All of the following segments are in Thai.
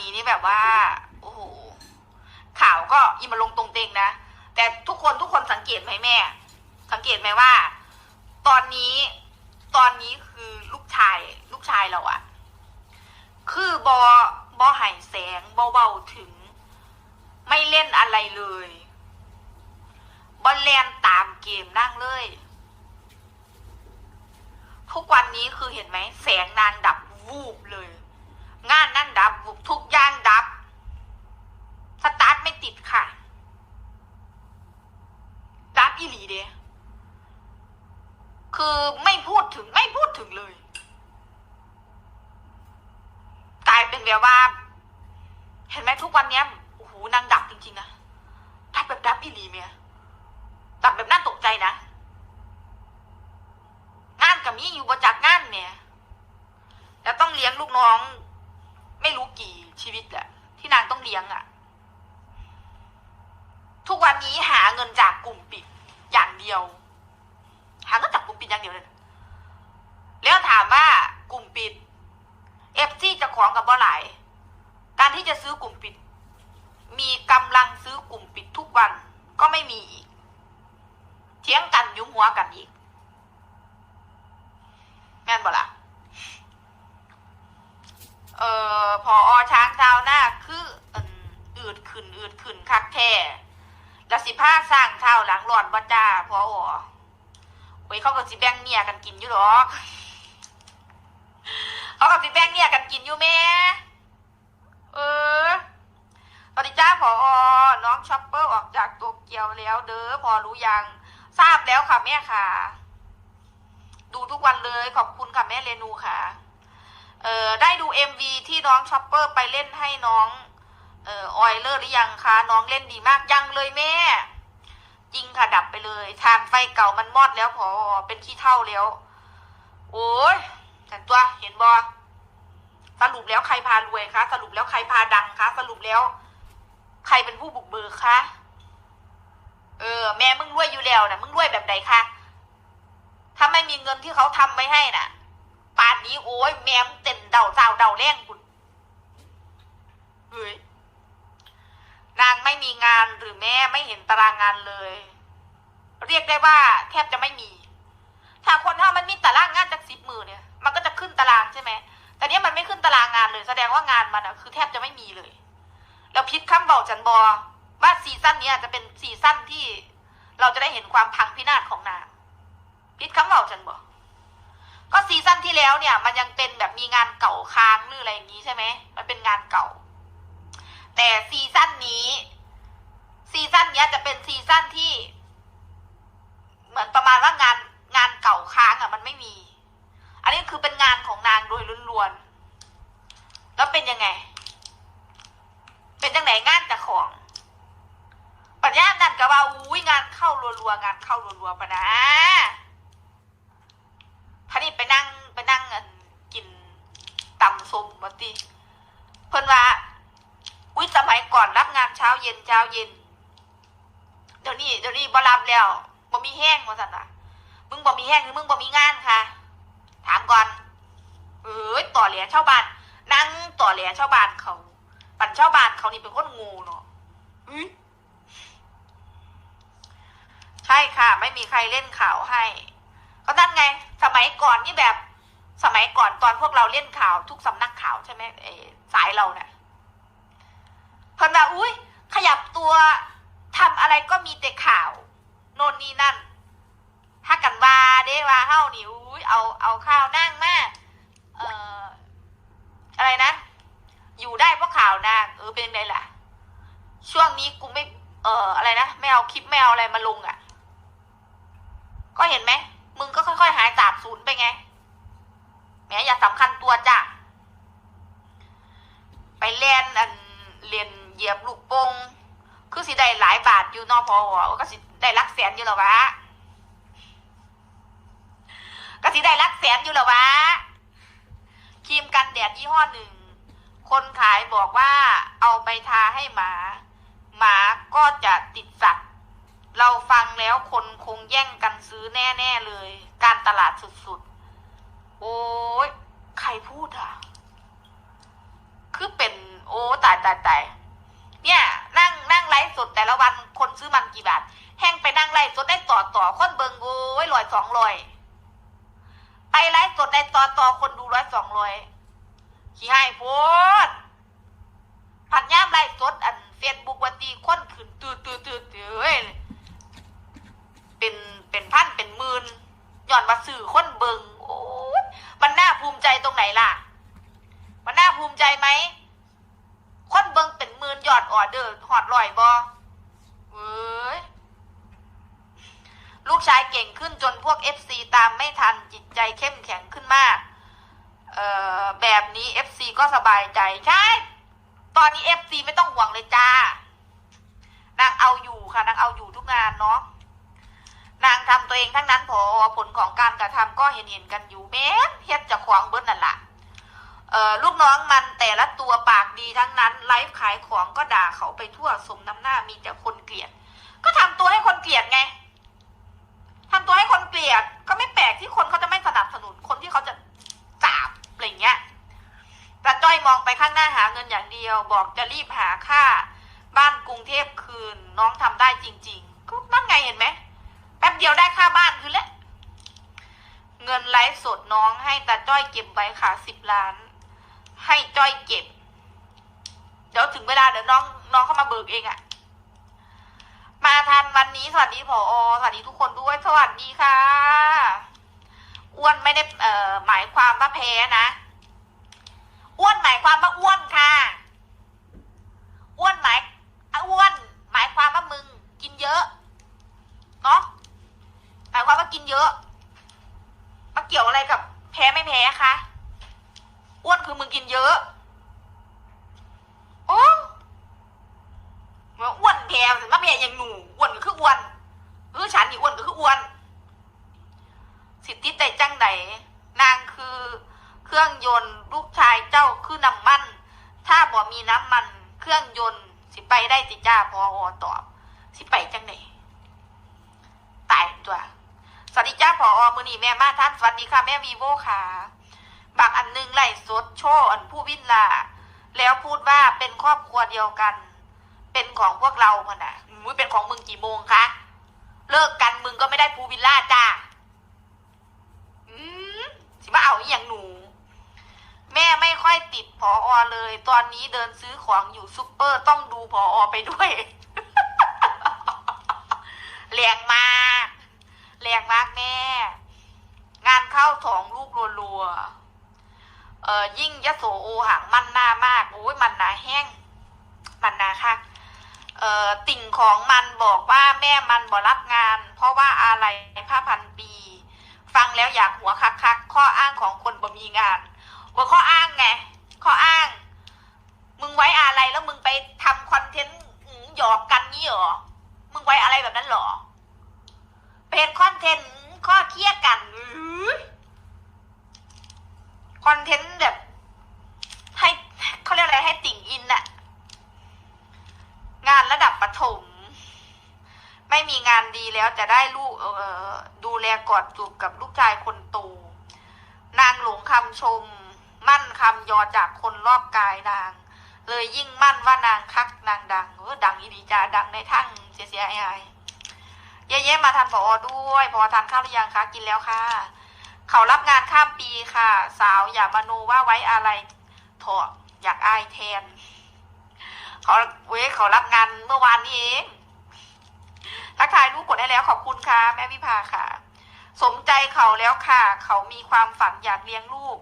นี้นี่แบบว่าโอ้โหข่าวก็อีมาลงตรงเตงนะ แต่ทุกคนทุกคนสังเกตไหมแม่ สังเกตไหมว่า ตอนนี้ตอนนี้คือลูกชาย ลูกชายเราอะคือบอบอไห่แสงเบาๆถึง ไม่เล่นอะไรเลยบอลแลนตามเกมนั่งเลยทุกวันนี้คือเห็นไหมแสงนางดับวูบเลย งานนั่งดับทุกอย่างดับ สตาร์ทไม่ติดค่ะ ดับอีหลีเดคือไม่พูดถึงไม่พูดถึงเลยกลายเป็นแบบว่า เห็นไหมทุกวันเนี้ยโอ้โหนางดับจริงๆนะดับแบบดับอีหลีเมียดับแบบน่าตกใจนะงานกับมีอยู่บรจากงานเนี่ยแล้วต้องเลี้ยงลูกน้อง ไม่รู้กี่ชีวิตอะที่นางต้องเลี้ยงอะทุกวันนี้หาเงินจากกลุ่มปิดอย่างเดียว หาเงินจากกลุ่มปิดอย่างเดียวเลยแล้วถามว่ากลุ่มปิดเอฟซีจะของกับบ่หลายการที่จะซื้อกลุ่มปิด มีกำลังซื้อกลุ่มปิดทุกวันก็ไม่มีอีกเถียงกันยุ้มหัวกันอีกแม่นบ่ล่ะ เอ่อพออช้างเท้าหน้าคืออั่นอืดขึ้นอืดขึ้นคักแท้แล้ว สร้างเท้าหลังหลอนบ่จ้าพออโอ้ยเขาก็สิแบ่งเนี่ยกันกินอยู่หรอกเขาก็สิแบ่งเนี่ยกันกินอยู่แม่เออสวัสดีจ้าพออน้องช็อปเปอร์ออกจากโตัวเกียวแล้ว เด้อพอรู้ยังทราบแล้วค่ะแม่ค่ะ ดูทุกวันเลยขอบคุณค่ะแม่เรนูค่ะ เออได้ดู MV ที่น้องช็อปเปอร์ไปเล่นให้น้องเออออยเลอร์หรือยังคะน้องเล่นดีมากยังเลยแม่ จริงค่ะดับไปเลยทานไฟเก่ามันมอดแล้วพอเป็นขี้เท่าแล้ว โอ้ยแต่ตัวเห็นบอสรุปแล้วใครพารวยคะสรุปแล้วใครพาดังคะสรุปแล้ว ใครเป็นผู้บุกเบิกคะเออ แม่มึงรวยอยู่แล้วนะมึงรวยแบบไหนคะถ้าไม่มีเงินที่เขาทำไว้ให้น่ะป่านนี้โอ้ยแม่มเต้นเดาเจ้าเดาแรงคุณเฮ้ย นางไม่มีงานหรือแม่ไม่เห็นตารางงานเลย เรียกได้ว่าแทบจะไม่มี ถ้าคนถ้ามันมีตารางงานจากสิบมือเนี่ย มันก็จะขึ้นตารางใช่ไหมแต่เนี้ยมันไม่ขึ้นตารางงานเลย แสดงว่างานมันอะคือแทบจะไม่มีเลย แล้วพิษข้ามเบาจันบอว่าซีซั่นนี้จะเป็นซีซั่นที่เราจะได้เห็นความพังพินาศของนางพิษข้ามเบาจันบอก็ซีซั่นที่แล้วเนี่ย มันยังเป็นแบบมีงานเก่าค้างหรืออะไรอย่างนี้ใช่ไหมมันเป็นงานเก่า แต่ซีซั่นนี้ ซีซั่นนี้จะเป็นซีซั่นที่ เหมือนประมาณว่างานงานเก่าค้างอะ มันไม่มี อันนี้คือเป็นงานของนางโดยล้วนๆแล้วเป็นยังไง เป็นจังไหนงานจากของปัญญานั่นก็ว่าอุ้ยงานเข้ารัวๆงานเข้ารัวๆปะนะพานี่ไปนั่งไปนั่งอันกินตำส้มมาติเพิ่นว่าอุ้ยสมัยก่อนรับงาน เย็นเช้าเย็น เดี๋ยวนี้เดี๋ยวนี้บ่รับแล้วบ่มีแห้งว่าซั่นว่ะมึงบ่มีแห้งหรือมึงบ่มีงานค่ะถามก่อนเอ้ยต่อแหลชาวบ้าน นั่งต่อแหลชาวบ้านเขาปั่นชาวบ้านเขานี่เป็นคนงูเนาะอุ๊ยใช่ค่ะ ไม่มีใครเล่นข่าวให้ ก็นั่นไง สมัยก่อนนี่แบบ สมัยก่อนตอนพวกเราเล่นข่าวทุกสำนักข่าวใช่ไหมสายเราเนี่ยเพิ่นว่าอุ้ย ขยับตัวทำอะไรก็มีแต่ข่าว โน่นนี่นั่นถ้ากันว่าเด้ว่าเฮ้านี่อุ้ยเอาเอาข้าวนั่งมาเอ่ออะไรนะ อยู่ได้เพราะข่าวนางเออเป็นไงล่ะ ช่วงนี้กูไม่ เอ่ออะไรนะไม่เอาคลิปไม่เอาอะไรมาลงอะ ก็เห็นไหมมึงก็ค่อยๆหายสาบสูญไปไงแหมอย่าสำคัญตัวจ้ะไปเล่นอันเรียน เหยียบลูกโป่งคือสิได้หลายบาทอยู่นอพอก็สิได้ลักแสนอยู่แล้ววะก็สิได้ลักแสนอยู่แล้ววะครีมกันแดดยี่ห้อหนึ่ง คนขายบอกว่าเอาไปทาให้หมา หมาก็จะติดสัตว์เราฟังแล้วคนคงแย่งกันซื้อแน่ๆเลย การตลาดสุดๆ โอ้ยใครพูดอะ คือเป็นโอ้ตายตายตาย เนี่ยนั่งนั่งไลฟ์สดแต่ละวันคนซื้อมันกี่บาท แห้งไปนั่งไลฟ์สดได้ต่อต่อคนเบิงโอ้ยร้อยสองร้อยไปไลฟ์สดได้ต่อต่อคนดูร้อยสองร้อยขี้ให้โพดผัดย่ามไลฟ์สดอันเฟซบุ๊กวันตีคนขึ้นตืดตืดตืดตืดเอ้ยเป็นเป็นพันเป็นหมื่นย้อนมาสื่อคนเบิงโอ้ยมันน่าภูมิใจตรงไหนล่ะ มันน่าภูมิใจไหม คนเบิงเป็นหมื่นยอดออเดอร์หอดลอยบอเว้ยลูกชายเก่งขึ้นจนพวกเอฟซีตามไม่ทันจิตใจเข้มแข็งขึ้นมาก เอ่อแบบนี้เอฟซีก็สบายใจใช่ ตอนนี้เอฟซีไม่ต้องห่วงเลยจ้านางเอาอยู่ค่ะนางเอาอยู่ทุกงานเนาะนางทำตัวเองทั้งนั้นพอผลของการกระทำก็เห็นเห็นกันอยู่แม้เฮ็ดจะขวางเบิ้นั่นแหละ ลูกน้องมันแต่ละตัวปากดีทั้งนั้นไลฟ์ขายของก็ด่าเขาไปทั่วสมน้ำหน้ามีแต่คนเกลียด ก็ทำตัวให้คนเกลียดไงทำตัวให้คนเกลียด ก็ไม่แปลกที่คนเขาจะไม่สนับสนุนคนที่เขาจะจับอะไรเงี้ยแต่จ้อยมองไปข้างหน้าหาเงินอย่างเดียว บอกจะรีบหาค่า บ้านกรุงเทพคืนน้องทำได้จริงๆก็นั่นไงเห็นไหมแป๊บเดียวได้ค่าบ้านคืนแล้วเงินไลฟ์สดน้องให้ตาจ้อยเก็บไว้ค่ะสิบล้าน ให้จ้อยเก็บ เดี๋ยวถึงเวลาเดี๋ยวน้องน้องเข้ามาเบิกเองอะมาทันวันนี้สวัสดีผอสวัสดีทุกคนด้วย สวัสดีค่ะ อ้วนไม่ได้เอ่อหมายความว่าแพ้นะ อ้วนหมายความว่าอ้วนค่ะ อ้วนหมายอ้วน หมายความว่ามึง กินเยอะเนาะหมายความว่ากินเยอะมาเกี่ยวอะไรกับแพ้ไม่แพ้คะ อ้วนคือมึงกินเยอะ โอ้มือนอ้วนแพงถึงมาแพงอย่างหนูอ้วนก็คืออ้วนคือฉันนี่อ้วนก็คืออ้วน สิทธิใจจังไหนนางคือเครื่องยนต์ลูกชายเจ้าคือน้ำมัน ถ้าบ่มีน้ำมัน เครื่องยนต์ สิไปได้ติจ้าพออตอบ สิไปจังไหนตายตัวสวัสดีจ้าพออมือนีแม่มาท่านสวัสดีค่ะแม่วีโวค่ะ บางอันหนึงไล่สดโชว์อันผู้วินลาแล้วพูดว่าเป็นครอบครัวเดียวกัน เป็นของพวกเราพะนะมึงเป็นของมึงกี่โมงคะเลิกกันมึงก็ไม่ได้ภูวิลล่าจ้าอืมสิมาเอาอย่างหนู แม่ไม่ค่อยติดพออเลย ตอนนี้เดินซื้อของอยู่ซุปเปอร์ต้องดูพออไปด้วยแรงมากแรงมากแม่ งานเข้าสองลูกรัวๆ เอ่อยิ่งยโสโอหังมันหน้ามากโอ้ยมันหนาแห้ง มันหนาค่ะเอ่อติ่งของมันบอกว่าแม่มันบ่รับงาน เพราะว่าอะไรผ้าพันปี ฟังแล้วอยากหัวคักคักข้ออ้างของคนบ่มีงานว่าข้ออ้างไงข้ออ้าง มึงไว้อะไรแล้วมึงไปทำคอนเทนต์หยอกกันงี้หรอมึงไว้อะไรแบบนั้นหรอเป็นคอนเทนต์ข้อเครียดกันอื้อคอนเทนต์แบบ ให้เขาเรียกอะไรให้ติ่งอินอะงานระดับประถม ไม่มีงาน ดีแล้วจะได้ลูกเออดูแลกอดจูบกับลูกชายคนโตนางหลงคำชม มั่นคำยอจากคนรอบกายนาง เลยยิ่งมั่นว่านางคักนางดังเออดังอีดีจ้าดังในทั้งเสียเสียไอ้ไอ้เย้ๆมาทันพอด้วยพอทานข้าวหรือยังคะกินแล้วค่ะ เขารับงานข้ามปีค่ะ สาวอย่ามาโนว่าไว้อะไรเถอะอยากอายแทน เขาเว้ยเขารับงานเมื่อวานนี้เอง ทักทายลูกกดให้แล้วขอบคุณค่ะ แม่วิภาค่ะ สมใจเขาแล้วค่ะ เขามีความฝันอยากเลี้ยงลูก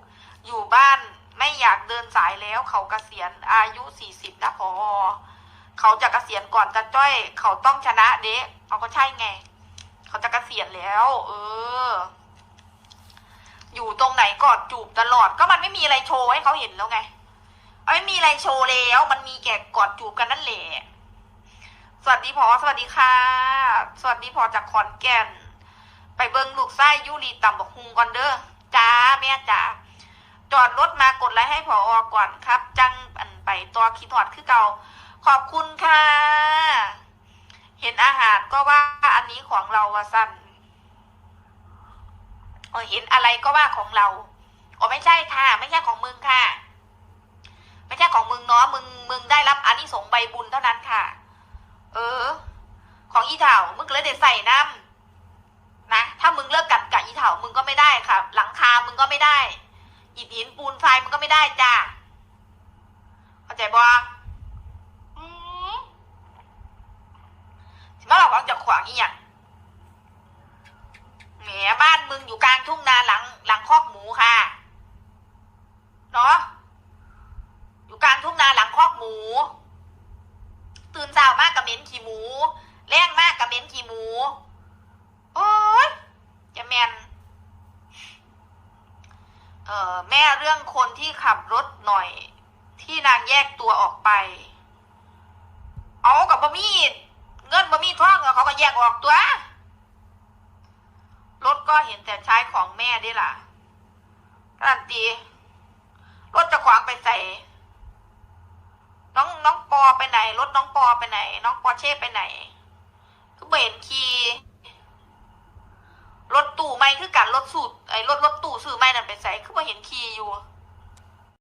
อยู่บ้านไม่อยากเดินสายแล้วเขาเกษียณอายุสี่สิบนะพอเขาจะเกษียณก่อนจะจ้อย เขาต้องชนะเด็กเอาก็ใช่ไง เขาจะเกษียณแล้ว เออ อยู่ตรงไหนกอดจูบตลอดก็มันไม่มีอะไรโชว์ให้เขาเห็นแล้วไงไม่มีอะไรโชว์แล้ว มันมีแก่กอดจูบกันนั่นแหละ สวัสดีพอสวัสดีค่ะ สวัสดีพอจากขอนแก่น ไปเบิ้งลูกไส้ยุรีต่ำบอกฮุงก่อนเด้อจ้าแม่จ้าจอดรถมากดไลค์ให้พออก่อนครับ จังอันไปตัวคิดหอดคือเก่า ขอบคุณค่ะ เห็นอาหารก็ว่าอันนี้ของเราวะสั้นเอเห็นอะไรก็ว่าของเราอ๋อไม่ใช่ค่ะ ไม่ใช่ของมึงค่ะ ไม่ใช่ของมึงเนาะมึงมึงได้รับอานิสงส์ใบบุญเท่านั้นค่ะ เออ ของอีเถามึงก็เลยได้ใส่น้ำนะ ถ้ามึงเลิกกัดกับอีเถามึงก็ไม่ได้ค่ะ หลังคา มึงก็ไม่ได้อิฐหินปูนทรายมึงก็ไม่ได้จ้าเข้าใจบ่มสิมาบอกว่าจะขวางอีหยังแหมบ้านมึงอยู่กลางทุ่งนาหลัง หลังคอกหมูค่ะ เนาะอยู่กลางทุ่งนาหลังคอกหมู ตื่นเช้ามากกับเหม็นขี้หมู แรงมากกับเหม็นขี้หมู โอ้ยจะแมนเอ่อแม่เรื่องคนที่ขับรถหน่อย ที่นางแยกตัวออกไป เอากับบะมี่เงินบะมี่ท่องเขาก็แยกออกตัว รถก็เห็นแต่ใช้ของแม่ได้ล่ะการันตีรถจะขวางไปใส่ น้องน้องปอไปไหน รถน้องปอไปไหน น้องปอเช่ไปไหนคือเบนคีรถตู้ไม่คือกันรถสูตรไอ้รถรถตู้ซื้อไม่นั่นไปใส่คือมาเห็นคีอยู่